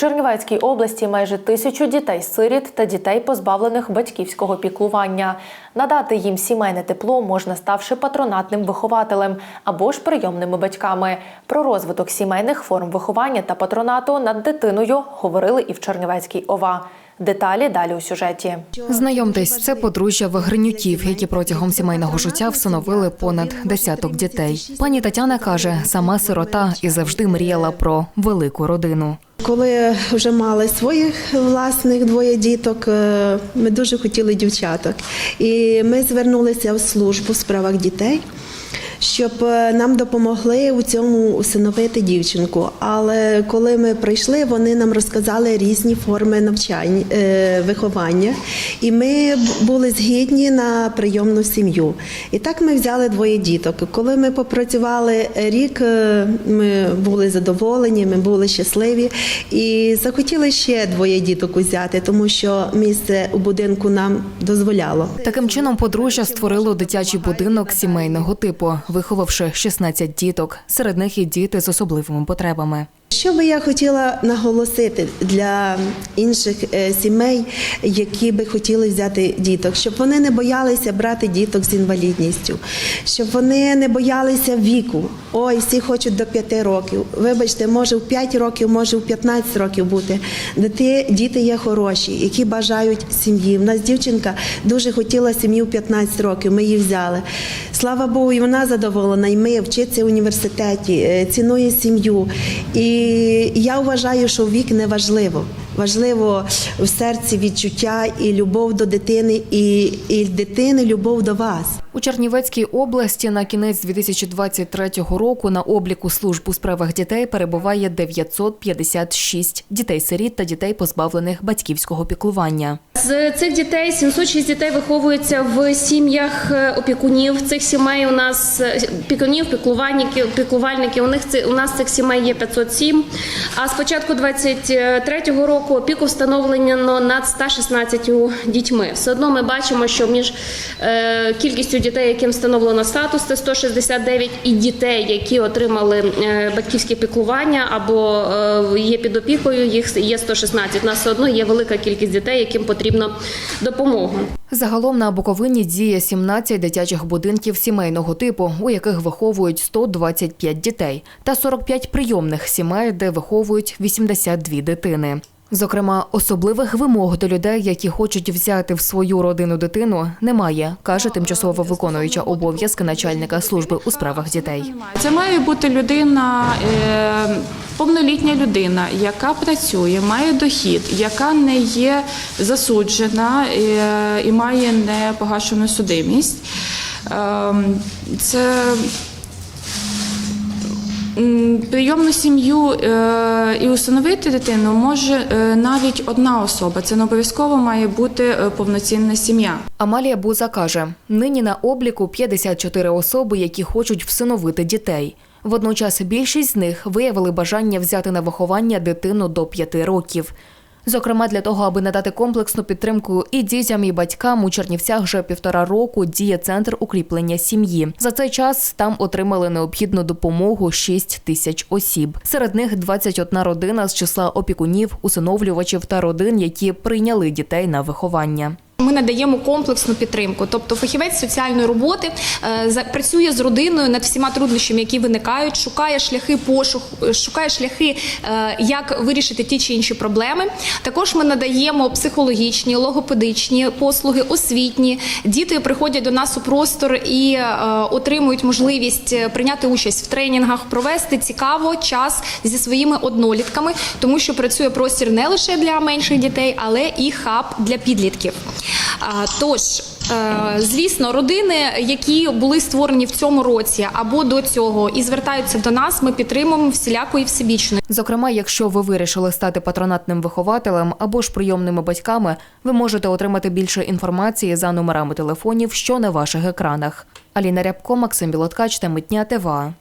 Чернівецькій області майже тисячу дітей-сиріт та дітей, позбавлених батьківського піклування. Надати їм сімейне тепло можна, ставши патронатним вихователем або ж прийомними батьками. Про розвиток сімейних форм виховання та патронату над дитиною говорили і в Чернівецькій ОВА. Деталі далі у сюжеті. Знайомтесь, це подружжя Вагринютів, які протягом сімейного життя всиновили понад десяток дітей. Пані Тетяна каже, сама сирота і завжди мріяла про велику родину. Коли вже мали своїх власних двоє діток, е, ми дуже хотіли дівчаток. І ми звернулися в службу в справах дітей, щоб е, нам допомогли у цьому усиновити дівчинку. Але коли ми прийшли, вони нам розказали різні форми навчання, е, виховання, і ми були згідні на прийомну сім'ю. І так ми взяли двоє діток. Коли ми попрацювали рік, е, ми були задоволені, ми були щасливі і захотіли ще двоє діток узяти, тому що місце у будинку нам дозволяло. Таким чином, подружжя створило дитячий будинок сімейного типу, виховавши 16 діток. Серед них і діти з особливими потребами. Що би я хотіла наголосити для інших е, сімей, які би хотіли взяти діток, щоб вони не боялися брати діток з інвалідністю, щоб вони не боялися віку. Ой, всі хочуть до 5 років. Вибачте, може в 5 років, може в 15 років бути. Діти, діти є хороші, які бажають сім'ї. У нас дівчинка дуже хотіла сім'ю в 15 років. Ми її взяли. Слава Богу, і вона задоволена, і ми вчиться в університеті, е, цінує сім'ю. І я вважаю, що вік не важливо. Важливо в серці відчуття і любов до дитини, і, і дитини любов до вас. У Чернівецькій області на кінець 2023 року на обліку служб у справах дітей перебуває 956 дітей-сиріт та дітей, позбавлених батьківського піклування. З цих дітей 706 дітей виховуються в сім'ях е, опікунів. Цих сімей у нас е, опікунів, піклувальників, піклувальників. У них це у нас цих сімей є 507. А з початку 23-го року опіку встановлено над 116 дітьми. Все одно ми бачимо, що між е, кількістю дітей, яким встановлено статус, це 169, і дітей, які отримали е, батьківське піклування або е, є під опікою, їх є 116. У нас все одно є велика кількість дітей, яким потрібна допомога. Загалом на Буковині діє 17 дитячих будинків сімейного типу, у яких виховують 125 дітей, та 45 прийомних сімей, де виховують 82 дитини. Зокрема, особливих вимог до людей, які хочуть взяти в свою родину дитину, немає, каже тимчасово виконуюча обов'язки начальника служби у справах дітей. Це має бути людина, е, повнолітня людина, яка працює, має дохід, яка не є засуджена е, і має непогашену судимість. Ем, Це прийомну сім'ю е, і усиновити дитину може е, навіть одна особа. Це не обов'язково має бути е, повноцінна сім'я. Амалія Буза каже: нині на обліку 54 особи, які хочуть всиновити дітей. Водночас більшість з них виявили бажання взяти на виховання дитину до 5 років. Зокрема, для того, аби надати комплексну підтримку і дітям, і батькам у Чернівцях вже півтора року діє центр укріплення сім'ї. За цей час там отримали необхідну допомогу 6 тисяч осіб. Серед них 21 родина з числа опікунів, усиновлювачів та родин, які прийняли дітей на виховання. Надаємо комплексну підтримку, тобто фахівець соціальної роботи е, працює з родиною над всіма труднощами, які виникають, шукає шляхи пошуку, шукає шляхи, е, як вирішити ті чи інші проблеми. Також ми надаємо психологічні, логопедичні послуги, освітні. Діти приходять до нас у простор і е, отримують можливість е, прийняти участь в тренінгах, провести цікаво час зі своїми однолітками, тому що працює простір не лише для менших дітей, але і хаб для підлітків. Тож, е, звісно, родини, які були створені в цьому році або до цього, і звертаються до нас, ми підтримуємо всіляко і всебічно. Зокрема, якщо ви вирішили стати патронатним вихователем або ж прийомними батьками, ви можете отримати більше інформації за номерами телефонів, що на ваших екранах. Аліна Рябко, Максим Білоткач та Митня ТВА.